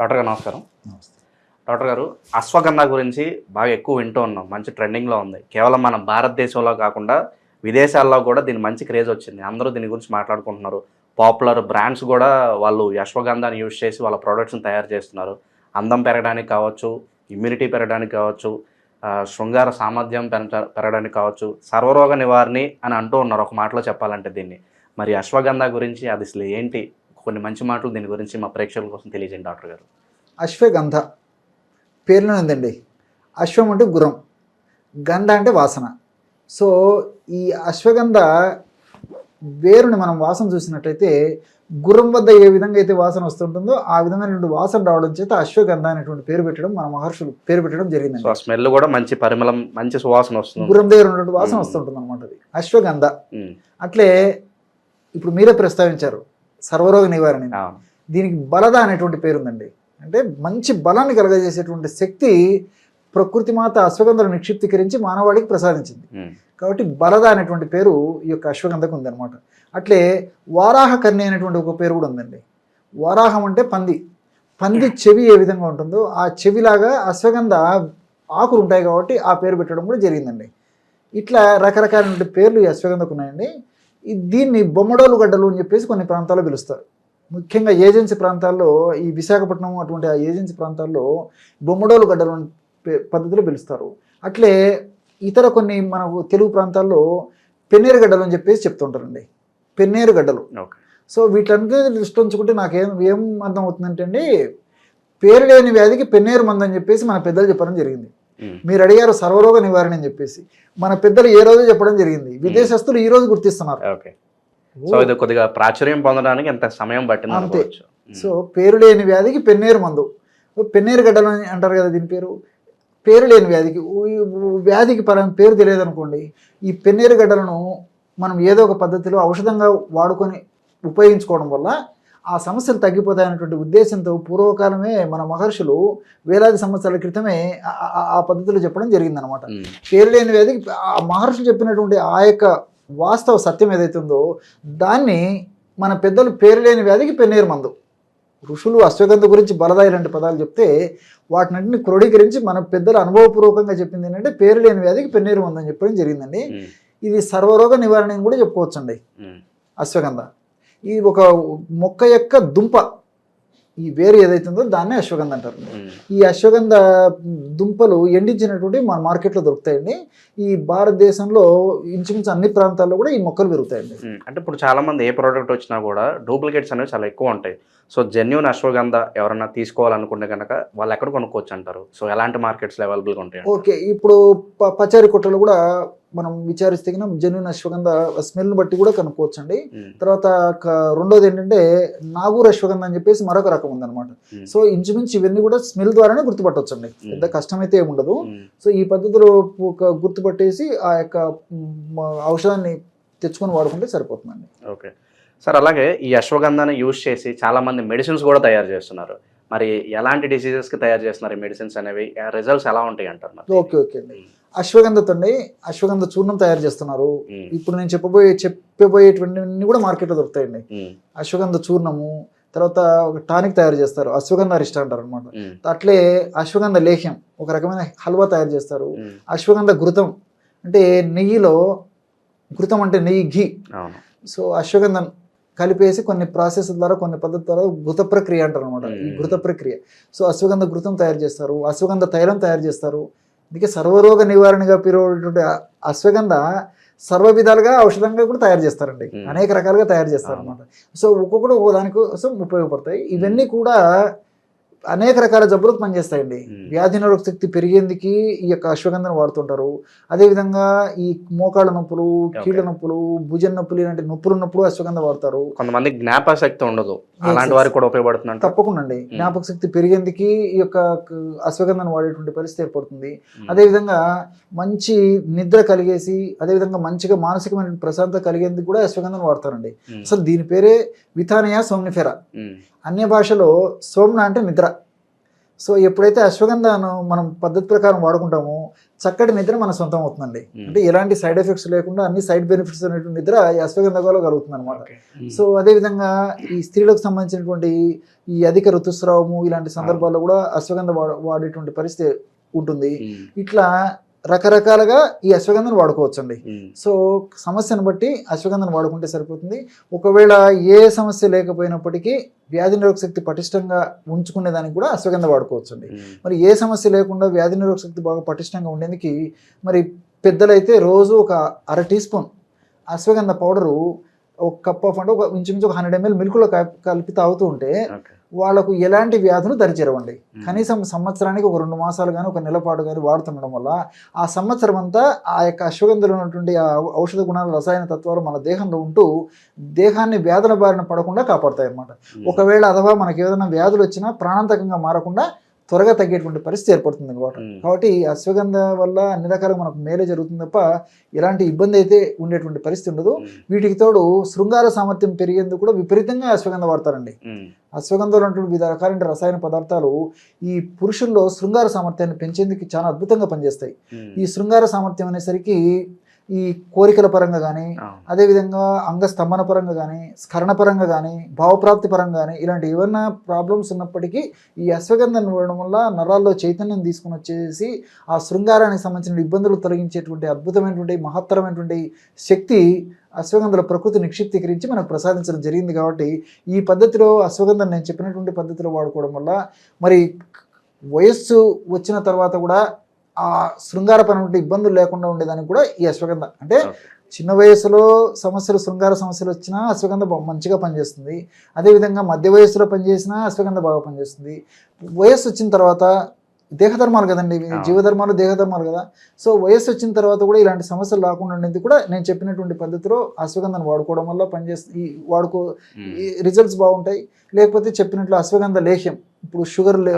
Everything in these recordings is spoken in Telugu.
డాక్టర్ గారు నమస్కారం. డాక్టర్ గారు అశ్వగంధ గురించి బాగా ఎక్కువ వింటూ ఉన్నాం. మంచి ట్రెండింగ్లో ఉంది. కేవలం మన భారతదేశంలో కాకుండా విదేశాల్లో కూడా దీని మంచి క్రేజ్ వచ్చింది. అందరూ దీని గురించి మాట్లాడుకుంటున్నారు. పాపులర్ బ్రాండ్స్ కూడా వాళ్ళు అశ్వగంధాన్ని యూజ్ చేసి వాళ్ళ ప్రొడక్ట్స్ని తయారు చేస్తున్నారు. అందం పెరగడానికి కావచ్చు ఇమ్యూనిటీ పెరగడానికి కావచ్చు శృంగార సామర్థ్యం పెరగడానికి కావచ్చు సర్వరోగ నివారణి అని అంటూ ఉన్నారు. ఒక మాటలో చెప్పాలంటే దీన్ని. మరి అశ్వగంధ గురించి అది అసలు ఏంటి? కొన్ని మంచి మాటలు దీని గురించి మా ప్రేక్షకుల కోసం తెలియజేయండి డాక్టర్ గారు. అశ్వగంధ. పేర్లోనే ఉందండి అశ్వం అంటే గుర్రం. గంధ అంటే వాసన. సో ఈ అశ్వగంధ వేరుని మనం వాసన చూసినట్టయితే గుర్రం వద్ద ఏ విధంగా అయితే వాసన వస్తుంటుందో ఆ విధమైనటువంటి వాసన రావడం చేత అశ్వగంధ అనేటువంటి పేరు పెట్టడం మన మహర్షులు పేరు పెట్టడం ఆ స్మెల్ కూడా మంచి పరిమళం మంచి సువాసన వస్తుంది. గుర్రం దగ్గర ఉన్నటువంటి వాసన. వస్తుంటుంది అనమాట అది. అశ్వగంధ. అట్లే ఇప్పుడు మీరే ప్రస్తావించారు. సర్వరోగ నివారణ. దీనికి బలద అనేటువంటి పేరు ఉందండి అంటే మంచి బలాన్ని కలగజేసేటువంటి శక్తి ప్రకృతి మాత అశ్వగంధను నిక్షిప్తీకరించి మానవాడికి ప్రసాదించింది. కాబట్టి బలద అనేటువంటి పేరు ఈ యొక్క అశ్వగంధకు ఉందన్నమాట. అట్లే వారాహ కర్ణి అనేటువంటి ఒక పేరు కూడా ఉందండి. వారాహం అంటే పంది. పంది చెవి ఏ విధంగా ఉంటుందో ఆ చెవిలాగా అశ్వగంధ ఆకులు ఉంటాయి కాబట్టి ఆ పేరు పెట్టడం కూడా జరిగిందండి. ఇట్లా రకరకాలైన పేర్లు ఈ అశ్వగంధకు ఉన్నాయండి. దీన్ని బొమ్మడోలు గడ్డలు అని చెప్పేసి కొన్ని ప్రాంతాల్లో పిలుస్తారు. ముఖ్యంగా ఏజెన్సీ ప్రాంతాల్లో ఈ విశాఖపట్నం అటువంటి ఆ ఏజెన్సీ ప్రాంతాల్లో బొమ్మడోలు గడ్డలు పద్ధతిలో పిలుస్తారు. అట్లే ఇతర కొన్ని మనకు తెలుగు ప్రాంతాల్లో పెన్నేరు గడ్డలు అని చెప్పేసి చెప్తుంటారండి. పెన్నేరు గడ్డలు. సో వీటన్నిటి దృష్టి ఉంచుకుంటే నాకేం ఏం అర్థం అవుతుందంటే అండి పేరు లేని వ్యాధికి పెన్నేరు మందు అని చెప్పేసి మన పెద్దలు చెప్పడం జరిగింది. మీరు అడిగారు సర్వరోగ నివారణ అని చెప్పేసి. మన పెద్దలు ఏ రోజు చెప్పడం జరిగింది. విదేశస్తులు ఈ రోజు గుర్తిస్తున్నారు. ఓకే. సో ఇది కొద్దిగా ప్రాచుర్యం పొందడానికి ఎంత సమయం పట్టింది అంతే. సో పేరు లేని వ్యాధికి పెన్నేరు మందు. పెన్నేరు గడ్డలు అని అంటారు కదా దీని పేరు? పేరు లేని వ్యాధికి. వ్యాధికి పలానా పేరు తెలియదు అనుకోండి ఈ పెన్నేరు గడ్డలను మనం ఏదో ఒక పద్ధతిలో ఔషధంగా వాడుకొని ఉపయోగించుకోవడం వల్ల ఆ సమస్యలు తగ్గిపోతాయనేటువంటి ఉద్దేశంతో పూర్వకాలమే మన మహర్షులు వేలాది సంవత్సరాల క్రితమే ఆ- పద్ధతిలో చెప్పడం జరిగిందనమాట పేరు లేని వ్యాధికి ఆ మహర్షులు చెప్పినటువంటి ఆ యొక్క వాస్తవ సత్యం ఏదైతే ఉందో దాన్ని మన పెద్దలు పేరు లేని వ్యాధికి పెన్నేరు మందు. ఋషులు అశ్వగంధ గురించి బలదాయి లాంటి పదాలు చెప్తే వాటినన్నింటిని క్రోడీకరించి మన పెద్దలు అనుభవపూర్వకంగా చెప్పింది ఏంటంటే పేరు లేని వ్యాధికి పెన్నేరు మందు అని చెప్పడం జరిగిందండి. ఇది సర్వరోగ నివారణ కూడా చెప్పుకోవచ్చండి. అశ్వగంధ. ఇది ఒక మొక్క యొక్క దుంప ఈ వేరు ఏదైతే ఉందో దాన్నే అశ్వగంధ అంటారు. ఉమ్, ఈ అశ్వగంధ దుంపలు ఎండించినటువంటి మన మార్కెట్లో దొరుకుతాయండి. ఈ భారతదేశంలో ఇంచుమించు అన్ని ప్రాంతాల్లో కూడా ఈ మొక్కలు పెరుగుతాయండి. ఉమ్. అంటే ఇప్పుడు చాలా మంది ఏ ప్రోడక్ట్ వచ్చినా కూడా డూప్లికేట్స్ అనేవి చాలా ఎక్కువ ఉంటాయి. సో జెన్యున్ అశ్వగంధ ఎవరన్నా తీసుకోవాలనుకుంటే కనుక వాళ్ళు ఎక్కడ కొనుక్కోవచ్చు అంటారు? సో ఎలాంటి మార్కెట్స్ అవైలబుల్గా ఉంటాయి ఓకే. ఇప్పుడు ప- పచారీ కొట్టలు కూడా మనం విచారిస్తే కనుక జెన్యున్ అశ్వగంధ స్మెల్ని బట్టి కూడా కనుక్కోవచ్చండి. ఉమ్, తర్వాత క- రెండోది ఏంటంటే నాగూర్ అశ్వగంధ అని చెప్పేసి మరొక రకం ఉందన్నమాట. ఉమ్, సో ఇంచుమించు ఇవన్నీ కూడా స్మెల్ ద్వారానే గుర్తుపట్టవచ్చండి పెద్ద కష్టమైతే ఏముండదు సో ఈ పద్ధతిలో గుర్తుపట్టేసి ఆ యొక్క ఔషధాన్ని తెచ్చుకొని వాడుకుంటే సరిపోతుందండి. ఓకే. సార్ అలాగే ఈ అశ్వగంధాన్ని యూజ్ చేసి చాలా మంది మెడిసిన్స్ కూడా తయారు చేస్తున్నారు. మరి ఎలాంటి డిసీజెస్కి తయారు చేస్తున్నారు ఈ మెడిసిన్స్ అనేవి? రిజల్ట్స్ ఎలా ఉంటాయి అంటారు ఓకే ఓకే అండి. అశ్వగంధతో అండి అశ్వగంధ చూర్ణం తయారు చేస్తున్నారు. ఇప్పుడు నేను చెప్పబోయే చెప్పబోయేటువంటివన్నీ కూడా మార్కెట్లో దొరుకుతాయండి. అశ్వగంధ చూర్ణము తర్వాత ఒక టానిక్ తయారు చేస్తారు. అశ్వగంధ అరిష్ట అంటారు అనమాట అట్లే అశ్వగంధ లేహ్యం ఒక రకమైన హల్వా తయారు చేస్తారు. అశ్వగంధ ఘృతం అంటే నెయ్యిలో ఘృతం అంటే నెయ్యి ఘీ. సో అశ్వగంధం కలిపేసి కొన్ని ప్రాసెస్ ద్వారా కొన్ని పద్ధతి ద్వారా ఘృత ప్రక్రియ అంటారు అనమాట ఈ. ఘృత ప్రక్రియ. సో అశ్వగంధ ఘృతం తయారు చేస్తారు. అశ్వగంధ తైలం తయారు చేస్తారు. అందుకే సర్వరోగ నివారణగా పిలువటువంటి అశ్వగంధ సర్వ విధాలుగా ఔషధంగా కూడా తయారు చేస్తారండి. అనేక రకాలుగా తయారు చేస్తారు అనమాట సో ఒక్కొక్కటి ఒక్కో దానికోసం ఉపయోగపడతాయి. ఇవన్నీ కూడా అనేక రకాల జబ్బులకు పనిచేస్తాయండి. వ్యాధి నిరోధక శక్తి పెరిగేందుకు ఈ యొక్క అశ్వగంధను వాడుతుంటారు. అదేవిధంగా ఈ మోకాళ్ళ నొప్పులు కీళ్ళ నొప్పులు భుజం నొప్పులు ఇలాంటి నొప్పులు ఉన్నప్పుడు అశ్వగంధ వాడతారు. కొంతమంది జ్ఞాపశక్తి ఉండదు. అలాంటి. వారికి కూడా ఉపయోగపడుతుందంట తప్పకుండా అండి. జ్ఞాపక శక్తి పెరిగేందుకు ఈ యొక్క అశ్వగంధను వాడేటువంటి పరిస్థితి ఏర్పడుతుంది. అదేవిధంగా మంచి నిద్ర కలిగేసి అదేవిధంగా మంచిగా మానసికమైన ప్రశాంతత కలిగేందుకు కూడా అశ్వగంధను వాడతారండి. అసలు దీని పేరే విథానియా సోమ్నిఫెరా. అన్య భాషలో సోమ్న అంటే నిద్ర సో ఎప్పుడైతే అశ్వగంధాను మనం పద్ధతి ప్రకారం వాడుకుంటామో చక్కటి నిద్ర మన సొంతం అవుతుందండి. అంటే ఎలాంటి సైడ్ ఎఫెక్ట్స్ లేకుండా అన్ని సైడ్ బెనిఫిట్స్ అనేటువంటి నిద్ర ఈ అశ్వగంధలో కలుగుతుంది అనమాట. సో అదేవిధంగా ఈ స్త్రీలకు సంబంధించినటువంటి ఈ అధిక ఋతుస్రావము ఇలాంటి సందర్భాల్లో కూడా అశ్వగంధ వాడేటువంటి పరిస్థితి ఉంటుంది. ఇట్లా రకరకాలుగా ఈ అశ్వగంధను వాడుకోవచ్చండి. సో సమస్యను బట్టి అశ్వగంధను వాడుకుంటే సరిపోతుంది ఒకవేళ ఏ సమస్య లేకపోయినప్పటికీ వ్యాధి నిరోధక శక్తి పటిష్టంగా ఉంచుకునే దానికి కూడా అశ్వగంధ వాడుకోవచ్చండి. మరి ఏ సమస్య లేకుండా వ్యాధి నిరోధక శక్తి బాగా పటిష్టంగా ఉండేందుకు మరి పెద్దలైతే రోజు ఒక అర టీ స్పూన్ అశ్వగంధ పౌడరు ఒక కప్ ఆఫ్ అంటే ఒక ఇంచుమించు ఒక హండ్రెడ్ ఎంఎల్ మిల్క్లో కలిపి తాగుతూ ఉంటే. వాళ్ళకు ఎలాంటి వ్యాధులు దరిచేరవండి. కనీసం సంవత్సరానికి ఒక రెండు మాసాలు కానీ ఒక నెల పాటు కానీ వాడుతుండడం వల్ల ఆ సంవత్సరం అంతా ఆ యొక్క అశ్వగంధలో ఉన్నటువంటి ఆ ఔషధ గుణాలు రసాయన తత్వాలు మన దేహంలో ఉంటూ దేహాన్ని వ్యాధుల బారిన పడకుండా కాపాడతాయి అన్నమాట. ఒకవేళ అథవా మనకి ఏదైనా వ్యాధులు వచ్చినా ప్రాణాంతకంగా మారకుండా త్వరగా తగ్గేటువంటి పరిస్థితి ఏర్పడుతుంది అనమాట. కాబట్టి అశ్వగంధ వల్ల అన్ని రకాలుగా మనకు మేలే జరుగుతుంది తప్ప ఎలాంటి ఇబ్బంది అయితే ఉండేటువంటి పరిస్థితి ఉండదు. వీటికి తోడు శృంగార సామర్థ్యం పెరిగేందుకు కూడా విపరీతంగా అశ్వగంధ వాడతారండి. అశ్వగంధంలో ఉన్నటువంటి వివిధ రకాలైన రసాయన పదార్థాలు ఈ పురుషుల్లో శృంగార సామర్థ్యాన్ని పెంచేందుకు చాలా అద్భుతంగా పనిచేస్తాయి. ఈ శృంగార సామర్థ్యం అనేసరికి ఈ కోరికల పరంగా కానీ. అదేవిధంగా అంగస్తంభన పరంగా కానీ స్కరణ పరంగా కానీ భావప్రాప్తి పరంగా కానీ ఇలాంటి ఏమైనా ప్రాబ్లమ్స్ ఉన్నప్పటికీ ఈ అశ్వగంధం ఇవ్వడం వల్ల నరాల్లో చైతన్యం తీసుకుని వచ్చేసి ఆ శృంగారానికి సంబంధించిన ఇబ్బందులు తొలగించేటువంటి అద్భుతమైనటువంటి మహత్తరమైనటువంటి శక్తి అశ్వగంధల ప్రకృతి నిక్షిప్తీకరించి మనకు ప్రసాదించడం జరిగింది కాబట్టి ఈ పద్ధతిలో అశ్వగంధం నేను చెప్పినటువంటి పద్ధతిలో వాడుకోవడం వల్ల మరి వయస్సు వచ్చిన తర్వాత కూడా ఆ శృంగారపరమైన ఇబ్బందులు లేకుండా ఉండేదానికి కూడా ఈ అశ్వగంధ. అంటే. చిన్న వయసులో సమస్యలు శృంగార సమస్యలు వచ్చినా అశ్వగంధ మంచిగా పనిచేస్తుంది. అదేవిధంగా మధ్య వయస్సులో పనిచేసినా అశ్వగంధ బాగా పనిచేస్తుంది. వయస్సు వచ్చిన తర్వాత దేహధర్మాలు కదండి. జీవధర్మాలు దేహధర్మాలు కదా. సో వయస్సు వచ్చిన తర్వాత కూడా ఇలాంటి సమస్యలు రాకుండా ఉండేది కూడా నేను చెప్పినటువంటి పద్ధతిలో అశ్వగంధను వాడుకోవడం వల్ల పనిచేస్తుంది ఈ వాడుకో రిజల్ట్స్ బాగుంటాయి. లేకపోతే చెప్పినట్లు అశ్వగంధ లేహ్యం. ఇప్పుడు షుగర్ లే.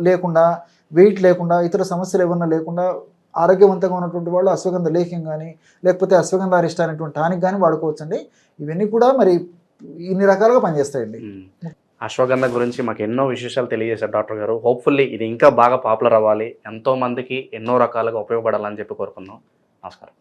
లేకుండా వెయిట్ లేకుండా ఇతర సమస్యలు ఏమన్నా లేకుండా ఆరోగ్యవంతంగా ఉన్నటువంటి వాళ్ళు అశ్వగంధ లేహ్యం కానీ లేకపోతే అశ్వగంధ అరిష్ట అనేటువంటి టానిక్ కానీ వాడుకోవచ్చండి. ఇవన్నీ కూడా మరి ఇన్ని రకాలుగా పనిచేస్తాయండి. అశ్వగంధ గురించి మాకు ఎన్నో విశేషాలు తెలియజేశారు డాక్టర్ గారు. హోప్ఫుల్లీ ఇది ఇంకా బాగా పాపులర్ అవ్వాలి. ఎంతో మందికి ఎన్నో రకాలుగా ఉపయోగపడాలని చెప్పి కోరుకుందాం. నమస్కారం.